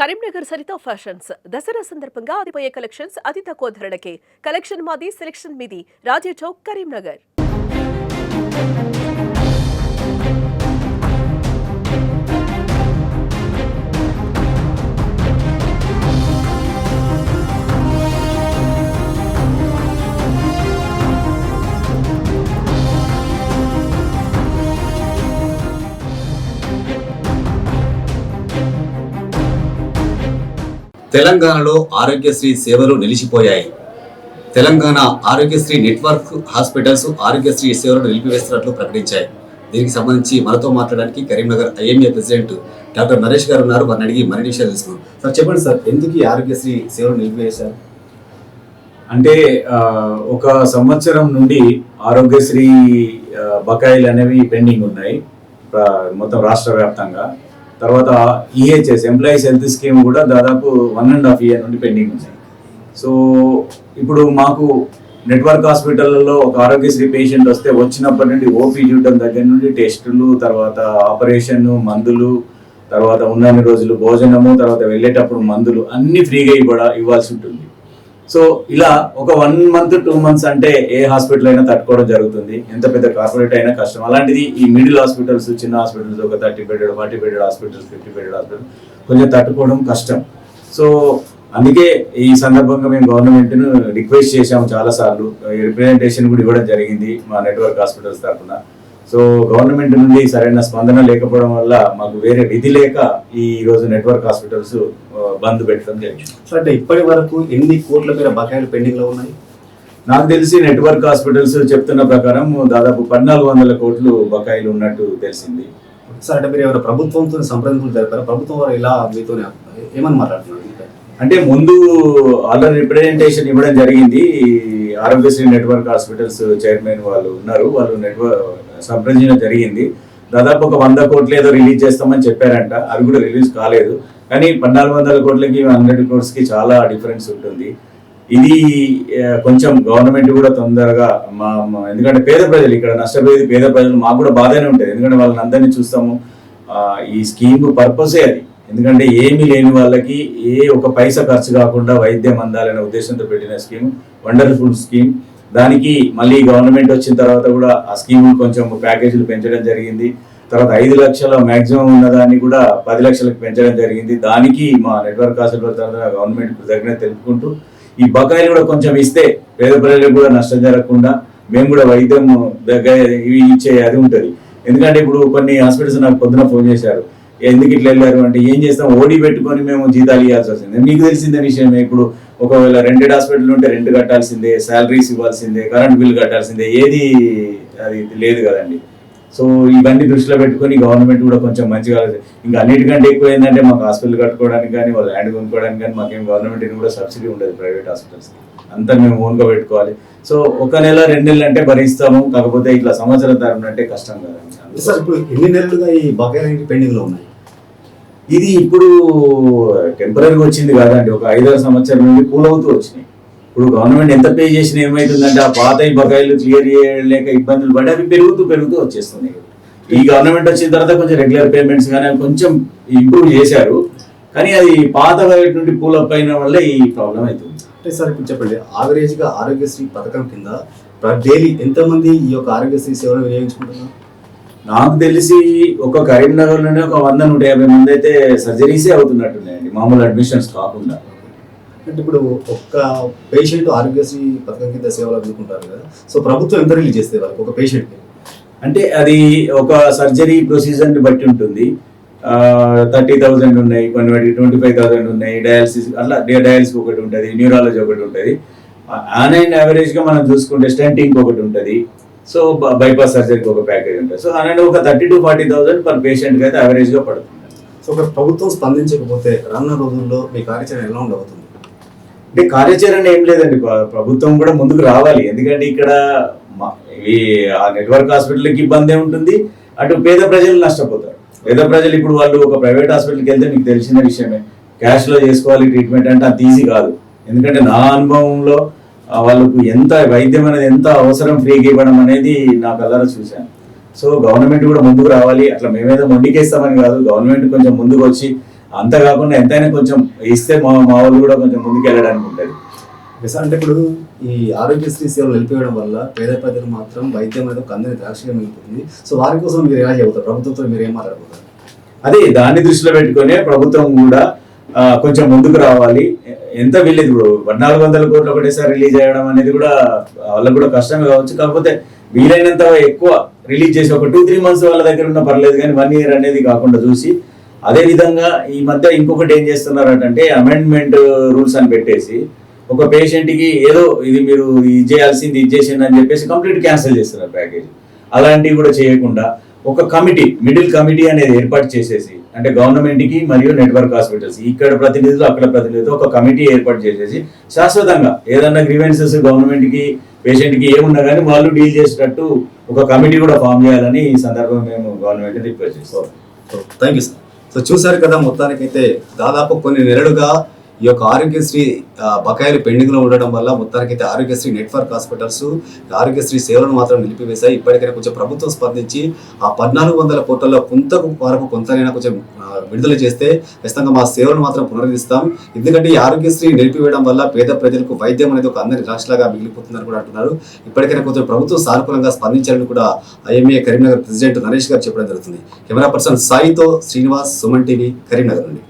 Karimnagar Saritha fashions. Dasara సందర్భంగా అదిపోయే collections అతి తక్కువ ధరలకే. కలెక్షన్ మాది సెలెక్షన్ మీది. రాజే చౌక్ కరీంనగర్. తెలంగాణలో ఆరోగ్యశ్రీ సేవలు నిలిచిపోయాయి. తెలంగాణ ఆరోగ్యశ్రీ నెట్వర్క్ హాస్పిటల్స్ ఆరోగ్యశ్రీ సేవలను నిలిపివేస్తున్నట్లు ప్రకటించాయి. దీనికి సంబంధించి మనతో మాట్లాడడానికి Karimnagar IMA president doctor Naresh గారు ఉన్నారు. వారిని అడిగి మరిన్ని విషయాలు తెలుసుకున్నాం సార్ చెప్పండి సార్ ఎందుకు ఈ ఆరోగ్యశ్రీ సేవలు నిలిపివేశారు? అంటే ఒక సంవత్సరం నుండి ఆరోగ్యశ్రీ బకాయిలు అనేవి పెండింగ్ ఉన్నాయి. మొత్తం రాష్ట్ర వ్యాప్తంగా. తర్వాత ఈహెచ్ఎస్ ఎంప్లాయీస్ హెల్త్ స్కీమ్ కూడా దాదాపు వన్ అండ్ హాఫ్ ఇయర్ నుండి పెండింగ్ ఉంది. సో ఇప్పుడు మాకు నెట్వర్క్ హాస్పిటల్లో ఒక ఆరోగ్యశ్రీ పేషెంట్ వస్తే వచ్చినప్పటి నుండి ఓపీ చూడడం దగ్గర నుండి టెస్టులు తర్వాత ఆపరేషన్ మందులు తర్వాత ఉన్నన్ని రోజులు భోజనము తర్వాత వెళ్ళేటప్పుడు మందులు అన్ని ఫ్రీగా ఇవ్వడా ఇవ్వాల్సి ఉంటుంది. సో ఇలా ఒక వన్ మంత్ టూ మంత్స్ అంటే ఏ హాస్పిటల్ అయినా తట్టుకోవడం జరుగుతుంది. ఎంత పెద్ద కార్పొరేట్ అయినా కష్టం. అలాంటిది ఈ మిడిల్ హాస్పిటల్స్ చిన్న హాస్పిటల్స్ ఒక thirty bedded forty bedded hospitals fifty bedded hospital కొంచెం తట్టుకోవడం కష్టం. సో అందుకే ఈ సందర్భంగా మేము గవర్నమెంట్ను రిక్వెస్ట్ చేశాము చాలా సార్లు రిప్రజెంటేషన్ కూడా ఇవ్వడం జరిగింది మా నెట్వర్క్ హాస్పిటల్స్ తరఫున. సో గవర్నమెంట్ నుండి సరైన స్పందన లేకపోవడం వల్ల మాకు వేరే విధి లేక ఈ రోజు నెట్వర్క్ హాస్పిటల్స్ బంద్ పెట్టడం జరిగింది. సార్ అంటే ఇప్పటి వరకు ఎన్ని కోట్ల మేర బకాయిలు పెండింగ్లో ఉన్నాయి? నాకు తెలిసి నెట్వర్క్ హాస్పిటల్స్ చెప్తున్న ప్రకారం దాదాపు పద్నాలుగు వందల కోట్లు బకాయిలు ఉన్నట్టు తెలిసింది. సార్ అంటే మీరు ఎవరైనా ప్రభుత్వంతో సంప్రదింపులు జరిపారు? ప్రభుత్వం వారు ఇలా మీతో ఏమని మాట్లాడుతున్నారు? అంటే ముందు ఆల్రెడీ రిప్రజెంటేషన్ ఇవ్వడం జరిగింది. ఆరోగ్యశ్రీ నెట్వర్క్ హాస్పిటల్స్ చైర్మన్ వాళ్ళు ఉన్నారు. వాళ్ళు నెట్వర్క్ సంప్రదించడం జరిగింది. దాదాపు ఒక వంద కోట్లు ఏదో రిలీజ్ చేస్తామని చెప్పారంట. అవి కూడా రిలీజ్ కాలేదు. కానీ పద్నాలుగు వందల కోట్లకి హండ్రెడ్ కోర్స్కి చాలా డిఫరెన్స్ ఉంటుంది. ఇది కొంచెం గవర్నమెంట్ కూడా తొందరగా మా ఎందుకంటే పేద ప్రజలు ఇక్కడ నష్టపోయేది పేద ప్రజలు మాకు కూడా బాధనే ఉంటుంది. ఎందుకంటే వాళ్ళని అందరినీ చూస్తాము. ఈ స్కీమ్ పర్పసే అది. ఎందుకంటే ఏమీ లేని వాళ్ళకి ఏ ఒక పైసా ఖర్చు కాకుండా వైద్యం అందాలనే ఉద్దేశంతో పెట్టిన స్కీమ్. Wonderful scheme. దానికి మళ్ళీ గవర్నమెంట్ వచ్చిన తర్వాత కూడా ఆ స్కీమ్ కొంచెం ప్యాకేజీలు పెంచడం జరిగింది. తర్వాత ఐదు లక్షల మ్యాక్సిమం ఉన్నదాన్ని కూడా పది లక్షలకు పెంచడం జరిగింది. దానికి మా నెట్వర్క్ హాస్పిటల్ తరఫున గవర్నమెంట్ కృతజ్ఞత తెలుపుకుంటూ ఈ బకాయిలు కూడా కొంచెం ఇస్తే పేద ప్రజలకు కూడా నష్టం జరగకుండా మేము కూడా వైద్యం దగ్గర ఇచ్చే అది ఉంటుంది. ఎందుకంటే ఇప్పుడు కొన్ని హాస్పిటల్స్ నాకు పొద్దున ఫోన్ చేశారు. ఎందుకు ఇట్లా వెళ్ళారు అంటే ఏం చేస్తాం? ఓడి పెట్టుకొని మేము జీతాలు ఇవ్వాల్సి వస్తుంది. మీకు తెలిసిందే విషయమే. ఇప్పుడు ఒకవేళ రెంటెడ్ హాస్పిటల్ ఉంటే రెంట్ కట్టాల్సిందే శాలరీస్ ఇవ్వాల్సిందే కరెంట్ బిల్ కట్టాల్సిందే ఏది అది లేదు కదండి. సో ఇవన్నీ దృష్టిలో పెట్టుకొని గవర్నమెంట్ కూడా కొంచెం మంచిగా ఇంకా అన్నిటికంటే ఎక్కువ ఏంటంటే మాకు హాస్పిటల్ కట్టుకోవడానికి కానీ వాళ్ళు ల్యాండ్ కొనుక్కోవడానికి కానీ మాకేం గవర్నమెంట్ కూడా సబ్సిడీ ఉండదు ప్రైవేట్ హాస్పిటల్స్ అంతా మేము ఓన్గా పెట్టుకోవాలి. సో ఒక నెల రెండు నెలలు అంటే భరిస్తాము. కాకపోతే ఇట్లా సంవత్సరం తరపున అంటే కష్టం కదండి. సార్ ఇప్పుడు ఎన్ని నెలలుగా ఈ బకాయిలు పెండింగ్లో ఉన్నాయి? ఇది ఇప్పుడు టెంపరీగా వచ్చింది కాదండి. ఒక ఐదారు సంవత్సరాల నుండి కూల్ అవుతూ వచ్చినాయి. ఇప్పుడు గవర్నమెంట్ ఎంత పే చేసినా ఏమవుతుందంటే ఆ పాత బకాయిలు క్లియర్ చేయలేక ఇబ్బందులు పడి అవి పెరుగుతూ పెరుగుతూ వచ్చేస్తున్నాయి. ఈ గవర్నమెంట్ వచ్చిన తర్వాత కొంచెం రెగ్యులర్ పేమెంట్స్ కానీ కొంచెం ఇంప్రూవ్ చేశారు. కానీ అది పాత వైపు నుండి కూల్ అప్ అయిన వల్ల ఈ ప్రాబ్లం అవుతుంది. అంటే సార్ ఇప్పుడు చెప్పండి. ఆవరేజ్గా ఆరోగ్యశ్రీ పథకం కింద డైలీ ఎంతమంది ఈ యొక్క ఆరోగ్యశ్రీ సేవలు వినియోగించుకుంటున్నారు? నాకు తెలిసి ఒక కరీంనగర్లోనే ఒక వంద నూట యాభై మంది అయితే సర్జరీసే అవుతున్నట్టున్నాయండి. మామూలు అడ్మిషన్స్ కాకుండా. అంటే ఇప్పుడు ఒక్క పేషెంట్ ఆరోగ్యశ్రీ పథకం కింద సేవలు అందుకుంటారు కదా. సో ప్రభుత్వం ఎంత రిలీజ్ చేస్తే వాళ్ళకి ఒక పేషెంట్ అంటే అది ఒక సర్జరీ ప్రొసీజర్ని బట్టి ఉంటుంది. థర్టీ థౌజండ్ ఉన్నాయి కొన్ని వాటికి ట్వంటీ ఫైవ్ థౌసండ్ ఉన్నాయి డయాలసిస్ అట్లా డయాలసిస్ ఒకటి ఉంటుంది న్యూరాలజీ ఒకటి ఉంటుంది. ఆన్ అండ్ యావరేజ్గా మనం చూసుకుంటే స్టెంటింగ్ ఒకటి ఉంటుంది. సో బైపాస్ సర్జరీకి ఒక ప్యాకేజ్ ఉంటుంది. సో అనేది ఒక thirty to forty thousand per patient అయితే యావరేజ్గా పడుతుంది. సో ఒక ప్రభుత్వం స్పందించకపోతే రానున్న రోజుల్లో మీ కార్యాచరణ ఎలా ఉండబోతుంది? అంటే కార్యాచరణ ఏం లేదండి. ప్ర- ప్రభుత్వం కూడా ముందుకు రావాలి. ఎందుకంటే ఇక్కడ ఈ ఆ నెట్వర్క్ హాస్పిటల్కి ఇబ్బంది ఉంటుంది అటు పేద ప్రజలు నష్టపోతారు. పేద ప్రజలు ఇప్పుడు వాళ్ళు ఒక ప్రైవేట్ హాస్పిటల్కి వెళ్తే మీకు తెలిసిన విషయమే. క్యాష్లో చేసుకోవాలి ట్రీట్మెంట్ అంటే అంత ఈజీ కాదు. ఎందుకంటే నా అనుభవంలో వాళ్ళకు ఎంత వైద్యం అనేది ఎంత అవసరం ఫ్రీగా ఇవ్వడం అనేది నా కలరా చూశాను. సో గవర్నమెంట్ కూడా ముందుకు రావాలి. అట్లా మేమేదో మొండికేస్తామని కాదు. గవర్నమెంట్ కొంచెం ముందుకు వచ్చి అంత కాకుండా ఎంతైనా కొంచెం ఇస్తే మా మా వాళ్ళు కూడా కొంచెం ముందుకు వెళ్ళడానికి ఉంటుంది అంటే ఇప్పుడు ఈ ఆరోగ్యశ్రీ సేవలు నిలిపివేయడం వల్ల పేద ప్రజలు మాత్రం వైద్యం అనేది ఒక అందని ద్రాక్షగా మిగులుతుంది సో వారి కోసం మీరు ఎలా చెబుతారు ప్రభుత్వంతో మీరు ఏం మాట్లాడబోతారు? అదే దాన్ని దృష్టిలో పెట్టుకునే ప్రభుత్వం కూడా కొంచెం ముందుకు రావాలి. ఎంత వెళ్ళేది ఇప్పుడు పద్నాలుగు వందల కోట్లు ఒకటేసారి రిలీజ్ చేయడం అనేది కూడా వాళ్ళకు కూడా కష్టమే కావచ్చు. కాకపోతే వీలైనంత ఎక్కువ రిలీజ్ చేసి ఒక టూ త్రీ మంత్స్ వాళ్ళ దగ్గర ఉన్న పర్లేదు కానీ వన్ ఇయర్ అనేది కాకుండా చూసి అదే విధంగా ఈ మధ్య ఇంకొకటి ఏం చేస్తున్నారు అంటే అమెండ్మెంట్ రూల్స్ అని పెట్టేసి ఒక పేషెంట్కి ఏదో ఇది మీరు ఇది చేయాల్సింది ఇది చేసింది అని చెప్పేసి కంప్లీట్ క్యాన్సిల్ చేస్తున్నారు ప్యాకేజ్. అలాంటివి కూడా చేయకుండా ఒక కమిటీ మిడిల్ కమిటీ అనేది ఏర్పాటు చేసేసి అంటే గవర్నమెంట్కి మరియు నెట్వర్క్ హాస్పిటల్స్. ఇక్కడ ప్రతినిధులు అక్కడ ప్రతినిధులు ఒక కమిటీ ఏర్పాటు చేసేసి శాశ్వతంగా ఏదన్నా గ్రీవెన్సెస్ గవర్నమెంట్కి పేషెంట్కి ఏమున్నా కానీ వాళ్ళు డీల్ చేసేటట్టు ఒక కమిటీ కూడా ఫామ్ చేయాలని ఈ సందర్భంగా మేము గవర్నమెంట్ రిక్వెస్ట్ చేస్తాం. Thank you sir. సో చూసారు కదా మొత్తానికైతే దాదాపు కొన్ని నెలలుగా ఈ యొక్క ఆరోగ్యశ్రీ బకాయిలు పెండింగ్లో ఉండడం వల్ల మొత్తానికైతే ఆరోగ్యశ్రీ నెట్వర్క్ హాస్పిటల్స్ ఆరోగ్యశ్రీ సేవలను మాత్రం నిలిపివేశాయి. ఇప్పటికైనా కొంచెం ప్రభుత్వం స్పందించి ఆ పద్నాలుగు వందల కోట్లలో కొంత వరకు కొంతనైనా కొంచెం విడుదల చేస్తే ఖచ్చితంగా మా సేవలను మాత్రం పునరుద్ధిస్తాం. ఎందుకంటే ఈ ఆరోగ్యశ్రీ నిలిపివేయడం వల్ల పేద ప్రజలకు వైద్యం అనేది ఒక అందరి రాష్ట్రాలుగా మిగిలిపోతుందని కూడా అంటున్నారు. ఇప్పటికైనా కొంచెం ప్రభుత్వం సానుకూలంగా స్పందించాలని కూడా ఐఎంఏ కరీంనగర్ ప్రెసిడెంట్ నరేష్ గారు చెప్పడం జరుగుతుంది. కెమెరా పర్సన్ సాయితో శ్రీనివాస్ సుమన్ టీవీ కరీంనగర్ నుండి.